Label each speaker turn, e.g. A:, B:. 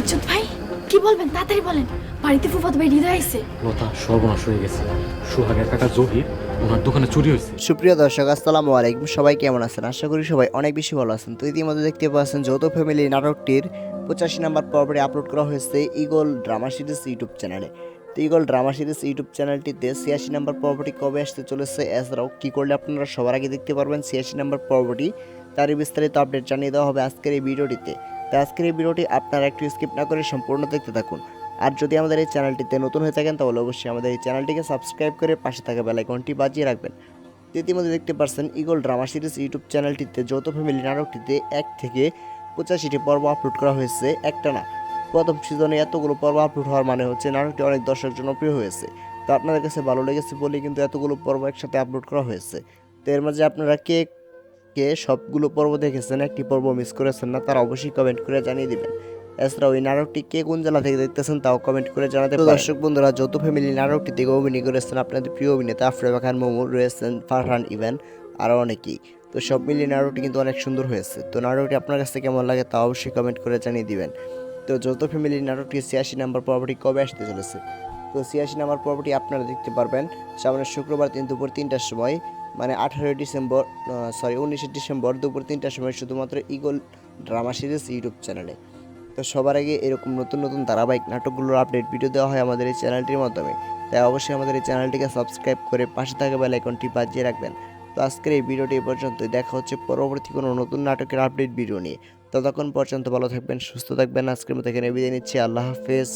A: ইজ্জত ভাই কি বলবেন? তাড়াতাড়ি বলেন। বাড়িতে ফুফাত ভাই হৃদয় আইছে
B: লতা সর্বনাশ হয়ে গেছে। সোহাগের কাকা জহির ওনার দোকানে চুরি হয়েছে।
C: সুপ্রিয় দর্শক আসসালামু আলাইকুম। সবাই কেমন আছেন? আশা করি সবাই অনেক বেশি ভালো আছেন। তো ইতিমধ্যে দেখতে পাচ্ছেন যৌথ ফ্যামিলি নাটকটির পঁচাশি নাম্বার পর্বে আপলোড করা হয়েছে ইগল ড্রামা সিরিজ ইউটিউব চ্যানেলে। তো ইগল ড্রামা সিরিজ ইউটিউব চ্যানেলটিতে ছিয়াশি নাম্বার পর্বটি কবে আসতে চলেছে এছাড়াও কী করলে আপনারা সবার আগে দেখতে পারবেন ছিয়াশি নাম্বার পর্বটি। তারই বিস্তারিত আপডেট জানিয়ে দেওয়া হবে আজকের এই ভিডিওটিতে। তো আজকের এই ভিডিওটি আপনারা একটু স্কিপ না করে সম্পূর্ণ দেখতে থাকুন। আর যদি আমাদের এই চ্যানেলটিতে নতুন হয়ে থাকেন, তাহলে অবশ্যই আমাদের এই চ্যানেলটিকে সাবস্ক্রাইব করে পাশে থাকা বেলাইকনটি বাজিয়ে রাখবেন। ইতিমধ্যে দেখতে পাচ্ছেন ইগল ড্রামা সিরিজ ইউটিউব চ্যানেলটিতে যৌথ ফ্যামিলি নাটকটিতে এক থেকে পঁচাশিটি পর্ব আপলোড করা হয়েছে একটা না প্রথম সিজনে এতগুলো পর্ব আপলোড হওয়ার মানে হচ্ছে নাটকটি অনেক দর্শক জনপ্রিয় হয়েছে। তো আপনাদের কাছে ভালো লেগেছে বলে কিন্তু এতগুলো পর্ব একসাথে আপলোড করা হয়েছে। তো এর মাঝে আপনারা কে কে সবগুলো পর্ব দেখেছেন একটি পর্ব মিস করেছেন না তারা অবশ্যই কমেন্ট করে জানিয়ে দেবেন। এছাড়াও এই নাটকটি কে কোন জেলা থেকে দেখতেছেন তাও কমেন্ট করে জানাতে দর্শক বন্ধুরা যৌথ ফ্যামিলি নাটকটি থেকে অভিনয় করেছেন আপনাদের প্রিয় অভিনেতা আফরেবা খান মোমো রয়েছেন ফারহান ইভেন আরও অনেকেই। তো সব মিলিয়ে নাটকটি কিন্তু অনেক সুন্দর হয়েছে। তো নাটকটি আপনার কাছে কেমন লাগে তা অবশ্যই কমেন্ট করে জানিয়ে দিবেন। তো যৌথ ফ্যামিলি নাটকটি ছিয়াশি নাম্বার পর্বটি কবে আসতে চলেছে? তো ছিয়াশি নাম্বার পর্বটি আপনারা দেখতে পারবেন সামনের শুক্রবার দিন দুপুর তিনটার সময়। মানে আঠারোই ডিসেম্বর সরি উনিশে ডিসেম্বর দুপুর তিনটার সময় শুধুমাত্র ইগল ড্রামা সিরিজ ইউটিউব চ্যানেলে। তো সবার আগে এরকম নতুন নতুন ধারাবাহিক নাটকগুলোর আপডেট ভিডিও দেওয়া হয় আমাদের এই চ্যানেলটির মাধ্যমে। তাই অবশ্যই আমাদের এই চ্যানেলটিকে সাবস্ক্রাইব করে পাশে থাকা বেল আইকনটি বাজিয়ে রাখবেন। তো আজকের এই ভিডিওটি এই পর্যন্তই। দেখা হচ্ছে পরবর্তী কোনো নতুন নাটকের আপডেট ভিডিও নিয়ে। ততক্ষণ পর্যন্ত ভালো থাকবেন, সুস্থ থাকবেন। আজকের মতো এখানে বিদায় নিচ্ছি। আল্লাহ হাফেজ।